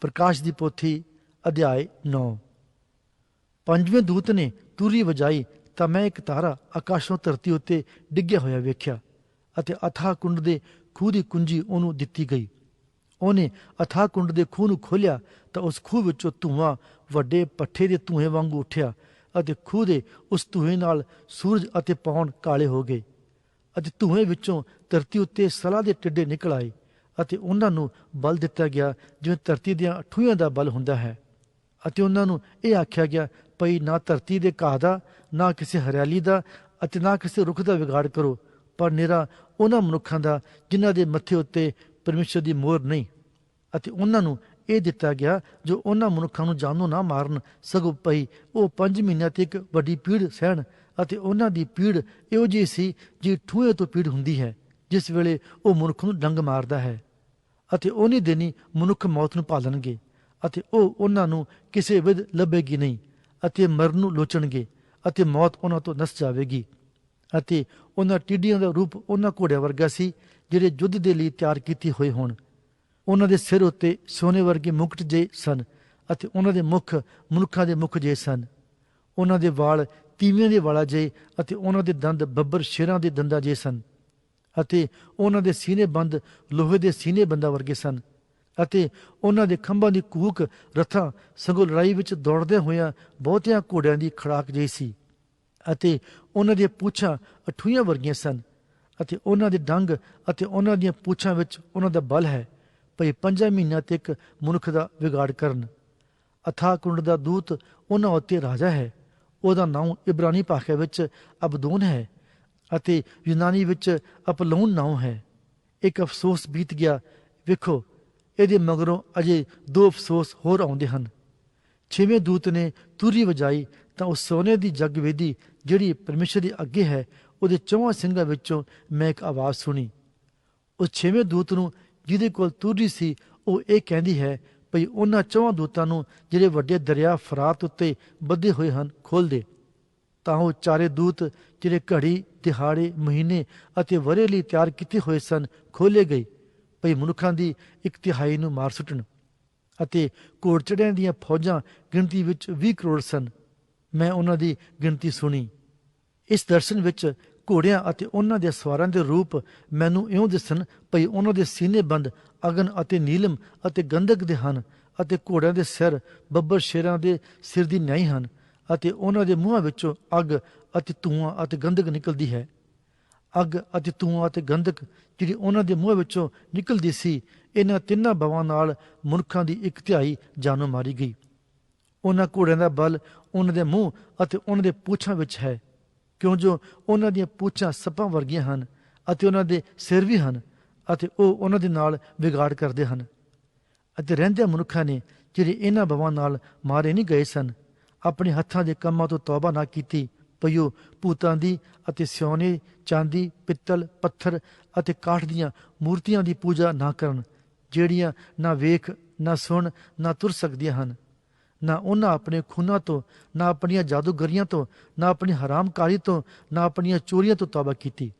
ਪ੍ਰਕਾਸ਼ ਦੀ ਪੋਥੀ, ਅਧਿਆਇ 9 ਪੰਜਵੇਂ ਦੂਤ ਨੇ ਤੂਰੀ ਵਜਾਈ ਤਾਂ ਮੈਂ ਇੱਕ ਤਾਰਾ ਆਕਾਸ਼ੋਂ ਧਰਤੀ ਉੱਤੇ ਡਿੱਗਿਆ ਹੋਇਆ ਵੇਖਿਆ ਅਤੇ ਅਥਾਹ ਕੁੰਡ ਦੇ ਖੂਹ ਦੀ ਕੁੰਜੀ ਉਹਨੂੰ ਦਿੱਤੀ ਗਈ। ਉਹਨੇ ਅਥਾਹ ਕੁੰਡ ਦੇ ਖੂਹ ਨੂੰ ਖੋਲ੍ਹਿਆ ਤਾਂ ਉਸ ਖੂਹ ਵਿੱਚੋਂ ਧੂਆਂ ਵੱਡੇ ਪੱਠੇ ਦੇ ਧੂਏ ਵਾਂਗੂ ਉੱਠਿਆ ਅਤੇ ਖੂਹ ਦੇ ਉਸ ਧੂਏ ਨਾਲ ਸੂਰਜ ਅਤੇ ਪੌਣ ਕਾਲੇ ਹੋ ਗਏ ਅਤੇ ਧੂਏ ਵਿੱਚੋਂ ਧਰਤੀ ਉੱਤੇ ਸਲਾ ਦੇ ਟਿੱਡੇ ਨਿਕਲ ਆਏ। ਅਤੇ ਉਹਨਾਂ ਨੂੰ ਬਲ ਦਿੱਤਾ ਗਿਆ, ਜਿਵੇਂ ਧਰਤੀ ਦੀਆਂ ਠੂਆਂ ਦਾ ਬਲ ਹੁੰਦਾ ਹੈ। ਅਤੇ ਉਹਨਾਂ ਨੂੰ ਇਹ ਆਖਿਆ ਗਿਆ, ਭਈ ਨਾ ਧਰਤੀ ਦੇ ਘਾਹ ਦਾ, ਨਾ ਕਿਸੇ ਹਰਿਆਲੀ ਦਾ ਅਤੇ ਨਾ ਕਿਸੇ ਰੁੱਖ ਦਾ ਵਿਗਾੜ ਕਰੋ, ਪਰ ਨਿਰਾ ਉਹਨਾਂ ਮਨੁੱਖਾਂ ਦਾ, ਜਿਨ੍ਹਾਂ ਦੇ ਮੱਥੇ ਉੱਤੇ ਪਰਮੇਸ਼ਰ ਦੀ ਮੋਹਰ ਨਹੀਂ। ਅਤੇ ਉਹਨਾਂ ਨੂੰ ਇਹ ਦਿੱਤਾ ਗਿਆ, ਜੋ ਉਹਨਾਂ ਮਨੁੱਖਾਂ ਨੂੰ ਜਾਨੋਂ ਨਾ ਮਾਰਨ, ਸਗੋਂ ਪਈ ਉਹ 5 ਮਹੀਨਿਆਂ ਤੱਕ ਵੱਡੀ ਪੀੜ ਸਹਿਣ ਅਤੇ ਉਹਨਾਂ ਦੀ ਪੀੜ ਇਹੋ ਜਿਹੀ ਸੀ ਜੀ ਠੂਏ ਤੋਂ ਪੀੜ ਹੁੰਦੀ ਹੈ, ਜਿਸ ਵੇਲੇ ਉਹ ਮਨੁੱਖ ਨੂੰ ਡੰਗ ਮਾਰਦਾ ਹੈ। ਅਤੇ ਉਹਨੇ ਦਿਨੀ ਮਨੁੱਖ ਮੌਤ ਨੂੰ ਪਾਲਣਗੇ ਅਤੇ ਉਹ ਉਹਨਾਂ ਨੂੰ ਕਿਸੇ ਵਿਧ ਲੱਭੇਗੀ ਨਹੀਂ ਅਤੇ ਮਰਨ ਨੂੰ ਲੋਚਣਗੇ ਅਤੇ ਮੌਤ ਉਹਨਾਂ ਤੋਂ ਨਸ ਜਾਵੇਗੀ। ਅਤੇ ਉਹਨਾਂ ਟਿੱਡੀਆਂ ਦਾ ਰੂਪ ਉਹਨਾਂ ਘੋੜਿਆਂ ਵਰਗਾ ਸੀ, ਜਿਹੜੇ ਯੁੱਧ ਦੇ ਲਈ ਤਿਆਰ ਕੀਤੇ ਹੋਏ ਹੋਣ। ਉਹਨਾਂ ਦੇ ਸਿਰ ਉੱਤੇ ਸੋਨੇ ਵਰਗੇ ਮੁਕਟ ਜੇ ਸਨ ਅਤੇ ਉਹਨਾਂ ਦੇ ਮੁਖ ਮਨੁੱਖਾਂ ਦੇ ਮੁਖ ਜੇ ਸਨ। ਉਹਨਾਂ ਦੇ ਵਾਲ ਤੀਵੀਆਂ ਦੇ ਵਾਲਾ ਜੇ ਅਤੇ ਉਹਨਾਂ ਦੇ ਦੰਦ ਬੱਬਰ ਸ਼ੇਰਾਂ ਦੇ ਦੰਦਾਂ ਜੇ ਸਨ। ਅਤੇ ਉਹਨਾਂ ਦੇ ਸੀਨੇ ਬੰਦ ਲੋਹੇ ਦੇ ਸੀਨੇ ਬੰਦਾਂ ਵਰਗੇ ਸਨ ਅਤੇ ਉਹਨਾਂ ਦੇ ਖੰਭਾਂ ਦੀ ਕੂਕ ਰਥਾਂ ਸਗੋਂ ਲੜਾਈ ਵਿੱਚ ਦੌੜਦੇ ਹੋਇਆਂ ਬਹੁਤਿਆਂ ਘੋੜਿਆਂ ਦੀ ਖੜਾਕ ਜਿਹੀ ਸੀ ਅਤੇ ਉਹਨਾਂ ਦੀਆਂ ਪੂਛਾਂ ਅਠੂਈਆਂ ਵਰਗੀਆਂ ਸਨ ਅਤੇ ਉਹਨਾਂ ਦੇ ਡੰਗ ਅਤੇ ਉਹਨਾਂ ਦੀਆਂ ਪੂਛਾਂ ਵਿੱਚ ਉਹਨਾਂ ਦਾ ਬਲ ਹੈ ਭਈ ਪੰਜਾਂ ਮਹੀਨਿਆਂ ਤੱਕ ਮਨੁੱਖ ਦਾ ਵਿਗਾੜ ਕਰਨ। ਅਥਾ ਕੁੰਡ ਦਾ ਦੂਤ ਉਹਨਾਂ ਉੱਤੇ ਰਾਜਾ ਹੈ। ਉਹਦਾ ਨਾਮ ਇਬਰਾਨੀ ਭਾਸ਼ਾ ਵਿੱਚ ਅਬਦੂਨ ਹੈ। ਅਤੇ ਯੂਨਾਨੀ ਵਿੱਚ ਅਪਲੋਨ ਨਾਮ ਹੈ। ਇੱਕ ਅਫਸੋਸ ਬੀਤ ਗਿਆ। ਵੇਖੋ, ਇਹਦੇ ਮਗਰੋਂ ਅਜੇ ਦੋ ਅਫਸੋਸ ਹੋਰ ਆਉਂਦੇ ਹਨ। ਛੇਵੇਂ ਦੂਤ ਨੇ ਤੂਰੀ ਵਜਾਈ ਤਾਂ ਉਸ ਸੋਨੇ ਦੀ ਜਗ ਜਗਵੇਦੀ ਜਿਹੜੀ ਪਰਮੇਸ਼ਰ ਦੇ ਅੱਗੇ ਹੈ, ਉਹਦੇ ਚੌਹਾਂ ਸਿੰਘਾਂ ਵਿੱਚੋਂ ਮੈਂ ਇੱਕ ਆਵਾਜ਼ ਸੁਣੀ। ਉਸ ਛੇਵੇਂ ਦੂਤ ਨੂੰ ਜਿਹਦੇ ਕੋਲ ਤੂਰੀ ਸੀ, ਉਹ ਇਹ ਕਹਿੰਦੀ ਹੈ, ਭਈ ਉਹਨਾਂ ਚੌਹਾਂ ਦੂਤਾਂ ਨੂੰ ਜਿਹੜੇ ਵੱਡੇ ਦਰਿਆ ਫਰਾਤ ਉੱਤੇ ਬੱਧੇ ਹੋਏ ਹਨ ਖੋਲ ਦੇ। ਤਾਂ ਉਹ ਚਾਰੇ ਦੂਤ ਜਿਹੜੇ ਘੜੀ, ਦਿਹਾੜੇ, ਮਹੀਨੇ ਅਤੇ ਵਰੇ ਲਈ ਤਿਆਰ ਕੀਤੇ ਹੋਏ ਸਨ ਖੋਲੇ ਗਏ। ਭਈ ਮਨੁੱਖਾਂ ਦੀ ਇੱਕ ਤਿਹਾਈ ਨੂੰ ਮਾਰ ਸੁੱਟਣ ਅਤੇ ਘੋੜਚੜਿਆਂ ਦੀਆਂ ਫੌਜਾਂ ਗਿਣਤੀ ਵਿੱਚ 20 ਕਰੋੜ ਸਨ। ਮੈਂ ਉਹਨਾਂ ਦੀ ਗਿਣਤੀ ਸੁਣੀ। ਇਸ ਦਰਸ਼ਨ ਵਿੱਚ ਘੋੜਿਆਂ ਅਤੇ ਉਹਨਾਂ ਦੇ ਸਵਾਰਾਂ ਦੇ ਰੂਪ ਮੈਨੂੰ ਇਉਂ ਦਿਸਣ ਭਈ ਉਹਨਾਂ ਦੇ ਸੀਨੇ ਬੰਦ, ਅਗਨ ਅਤੇ ਨੀਲਮ ਅਤੇ ਗੰਧਕ ਦੇ ਹਨ ਅਤੇ ਘੋੜਿਆਂ ਦੇ ਸਿਰ ਬੱਬਰ ਸ਼ੇਰਾਂ ਦੇ ਸਿਰ ਦੀ ਨਿਆਈ ਹਨ। ਅਤੇ ਉਹਨਾਂ ਦੇ ਮੂੰਹਾਂ ਵਿੱਚੋਂ ਅੱਗ ਅਤੇ ਧੂਆਂ ਅਤੇ ਗੰਧਕ ਨਿਕਲਦੀ ਹੈ। ਅੱਗ ਅਤੇ ਧੂਆਂ ਅਤੇ ਗੰਧਕ ਜਿਹੜੀ ਉਹਨਾਂ ਦੇ ਮੂੰਹ ਵਿੱਚੋਂ ਨਿਕਲਦੀ ਸੀ, ਇਹਨਾਂ ਤਿੰਨਾਂ ਬਵਾਂ ਨਾਲ ਮਨੁੱਖਾਂ ਦੀ ਇੱਕ ਤਿਹਾਈ ਜਾਨੋਂ ਮਾਰੀ ਗਈ। ਉਹਨਾਂ ਘੋੜਿਆਂ ਦਾ ਬਲ ਉਹਨਾਂ ਦੇ ਮੂੰਹ ਅਤੇ ਉਹਨਾਂ ਦੇ ਪੂਛਾਂ ਵਿੱਚ ਹੈ। ਕਿਉਂ ਜੋ ਉਹਨਾਂ ਦੀਆਂ ਪੂਛਾਂ ਸੱਪਾਂ ਵਰਗੀਆਂ ਹਨ ਅਤੇ ਉਹਨਾਂ ਦੇ ਸਿਰ ਵੀ ਹਨ ਅਤੇ ਉਹ ਉਹਨਾਂ ਦੇ ਨਾਲ ਵਿਗਾੜ ਕਰਦੇ ਹਨ। ਅਤੇ ਰਹਿੰਦੇ ਮਨੁੱਖਾਂ ਨੇ ਜਿਹੜੇ ਇਹਨਾਂ ਬਵਾਂ ਨਾਲ ਮਾਰੇ ਨਹੀਂ ਗਏ ਸਨ ਆਪਣੇ ਹੱਥਾਂ ਦੇ ਕੰਮਾਂ ਤੋਂ ਤੌਬਾ ਨਾ ਕੀਤੀ। ਪਈਓ ਭੂਤਾਂ ਦੀ ਅਤੇ ਸਿਉਨੇ ਚਾਂਦੀ, ਪਿੱਤਲ, ਪੱਥਰ ਅਤੇ ਕਾਠ ਦੀਆਂ ਮੂਰਤੀਆਂ ਦੀ ਪੂਜਾ ਨਾ ਕਰਨ, ਜਿਹੜੀਆਂ ਨਾ ਵੇਖ, ਨਾ ਸੁਣ, ਨਾ ਤੁਰ ਸਕਦੀਆਂ ਹਨ। ਨਾ ਉਹਨਾਂ ਆਪਣੇ ਖੂਨਾਂ ਤੋਂ, ਨਾ ਆਪਣੀਆਂ ਜਾਦੂਗਰੀਆਂ ਤੋਂ, ਨਾ ਆਪਣੀ ਹਰਾਮਕਾਰੀ ਤੋਂ, ਨਾ ਆਪਣੀਆਂ ਚੋਰੀਆਂ ਤੋਂ ਤੌਬਾ ਕੀਤੀ।